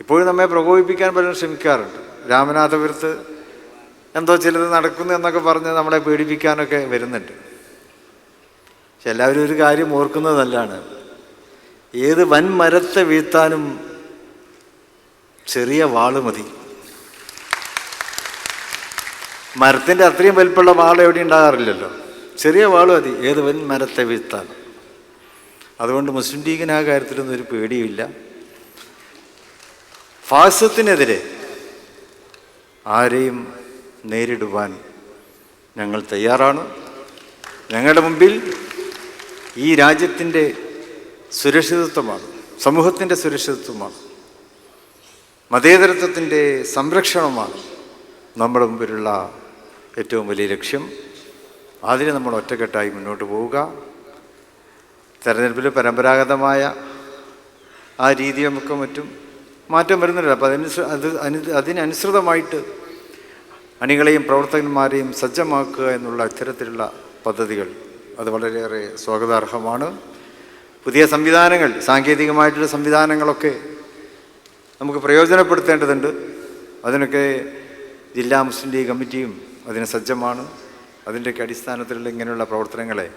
ഇപ്പോഴും നമ്മെ പ്രകോപിപ്പിക്കാൻ പലരും ശ്രമിക്കാറുണ്ട്. രാമനാഥപുരത്ത് എന്തോ ചിലത് നടക്കുന്നു എന്നൊക്കെ പറഞ്ഞ് നമ്മളെ പേടിപ്പിക്കാനൊക്കെ വരുന്നുണ്ട്. പക്ഷെ എല്ലാവരും ഒരു കാര്യം ഓർക്കുന്നത് നല്ലതാണ്. ഏത് വൻ മരത്തെ വീഴ്ത്താനും ചെറിയ വാൾ മതി. മരത്തിന്റെ അത്രയും വലിപ്പമുള്ള വാൾ എവിടെ ഉണ്ടാകാറില്ലല്ലോ. ചെറിയ വാൾ മതി ഏത് വൻ മരത്തെ വീഴ്ത്താനും. അതുകൊണ്ട് മുസ്ലിം ലീഗിന് ആ കാര്യത്തിലൊന്നും ഒരു പേടിയുമില്ല. ഫാസത്തിനെതിരെ ആരെയും നേരിടുവാൻ ഞങ്ങൾ തയ്യാറാണ്. ഞങ്ങളുടെ മുമ്പിൽ ഈ രാജ്യത്തിന്റെ സുരക്ഷിതത്വമാണ് സമൂഹത്തിന്റെ സുരക്ഷിതത്വമാണ് മതേതരത്വത്തിന്റെ സംരക്ഷണമാണ് നമ്മുടെ മുമ്പിലുള്ള ഏറ്റവും വലിയ ലക്ഷ്യം. അതിന് നമ്മൾ ഒറ്റക്കെട്ടായി മുന്നോട്ട് പോവുക. തെരഞ്ഞെടുപ്പിൽ പരമ്പരാഗതമായ ആ രീതിയൊക്കെ മറ്റും മാറ്റം വരുന്നില്ല. അപ്പോൾ അതിനനുസ അത് അനു അതിനനുസൃതമായിട്ട് അണികളെയും പ്രവർത്തകന്മാരെയും സജ്ജമാക്കുക എന്നുള്ള ഇത്തരത്തിലുള്ള പദ്ധതികൾ. അത് വളരെയേറെ സ്വാഗതാർഹമാണ്. പുതിയ സംവിധാനങ്ങൾ സാങ്കേതികമായിട്ടുള്ള സംവിധാനങ്ങളൊക്കെ നമുക്ക് പ്രയോജനപ്പെടുത്തേണ്ടതുണ്ട്. അതിനൊക്കെ ജില്ലാ മുസ്ലിം ലീഗ് കമ്മിറ്റിയും അതിന് സജ്ജമാണ്. അതിന്റെയൊക്കെ അടിസ്ഥാനത്തിലുള്ള ഇങ്ങനെയുള്ള പ്രവർത്തനങ്ങളെ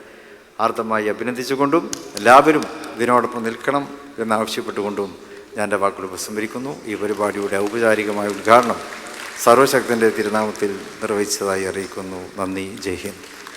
ആർദ്രമായി അഭിനന്ദിച്ചുകൊണ്ടും എല്ലാവരും ഇതിനോടൊപ്പം നിൽക്കണം എന്നാവശ്യപ്പെട്ടുകൊണ്ടും ഞാൻ എന്റെ വാക്കുകൾ ഉപസംഹരിക്കുന്നു. ഈ പരിപാടിയുടെ ഔപചാരികമായ ഉദ്ഘാടനം സർവശക്തന്റെ തിരുനാമത്തിൽ നിർവഹിച്ചതായി അറിയിക്കുന്നു. നന്ദി. ജയ് ഹിന്ദ്.